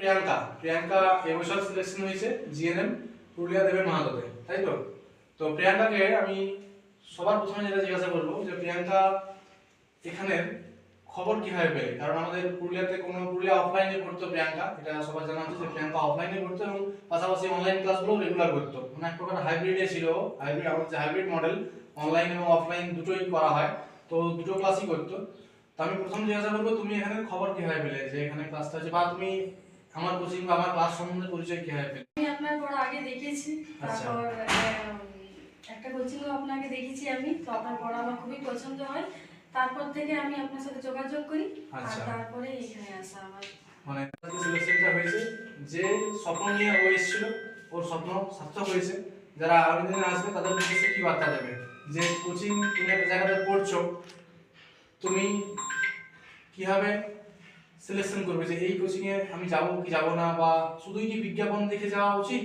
প্রিয়াঙ্কা। প্রিয়াঙ্কা এবছর সিলেকশন হয়েছে জিএনএম পুরুলিয়া দেবের মাহাতোতে তাই তো? তো প্রিয়াঙ্কাকে আমি সবার প্রথমে যেটা জিজ্ঞাসা করব যে প্রিয়াঙ্কা এখানের খবর কীভাবে পেলে? কারণ আমাদের পুরুলিয়াতে কোনো পুরুলিয়া অফলাইনে পড়তো প্রিয়াঙ্কা, এটা সবার জানা আছে যে প্রিয়াঙ্কা অফলাইনে পড়তো এবং পাশাপাশি অনলাইন ক্লাসগুলো রেগুলার করতো। মানে এক প্রকার হাইব্রিডে ছিল হাইব্রিড আমাদের যে হাইব্রিড মডেল অনলাইন এবং অফলাইন দুটোই করা হয়। তো দুটো ক্লাসই করতো। তো আমি প্রথম জিজ্ঞাসা করব, তুমি এখানে খবর কীভাবে পেলে? যে এখানে ক্লাসটা আছে বা তুমি আমার কোচিং বা আমার ক্লাস সম্বন্ধে পরিচয় কীভাবে পেলে আমি আপনার পড়া আগে দেখেছি আচ্ছা। তারপর একটা কোচিংও আপনাকে দেখেছি আমি তো আপনার পড়া আমার খুবই পছন্দ হয়। তারপর থেকে আমি আপনার সাথে যোগাযোগ করি আর আচ্ছা। তারপরে এখানে আসা আমার। মানে সিলেকশনটা হয়েছে যে স্বপ্ন নিয়ে ও এসেছিল ওর স্বপ্ন সার্থক হয়েছে। যারা আগামী দিনে আসবে তাদের উদ্দেশ্যে কি বার্তা দেবে? যে কোচিং তুমি একটা জায়গাতে পড়ছো তুমি কীভাবে সিলেকশন করবে যে এই কোচিং এ আমি যাব কি যাব না বা শুধুই কি বিজ্ঞাপন দেখে যাওয়া উচিত?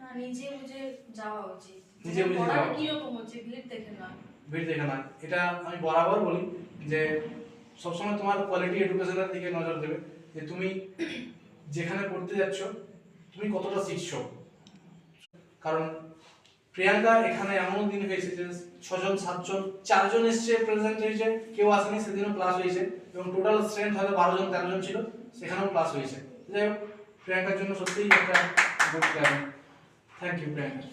না, নিজে বুঝে যাওয়া উচিত। নিজে বুঝে যাওয়া উচিত। কীরকম হচ্ছে ভিড় দেখে না ভিড় দেখে না এটা আমি বরাবর বলি যে সবসময় তোমার কোয়ালিটি এডুকেশনের দিকে নজর দেবে। যে তুমি যেখানে পড়তে যাচ্ছ তুমি কতটা শিখছো? কারণ প্রিয়াঙ্কা, এখানে এমন দিন হয়েছে যে ছজন, সাতজন, চারজন এসছে প্রেজেন্ট হয়েছে, কেউ আসেনি, সেদিনও ক্লাস হয়েছে এবং টোটাল স্ট্রেন্থ হয়তো বারো জন তেরো জন ছিল, সেখানেও ক্লাস হয়েছে যাই হোক, প্রিয়াঙ্কার জন্য সত্যিই একটা গুড থ্যাংক ইউ প্রিয়াঙ্কা.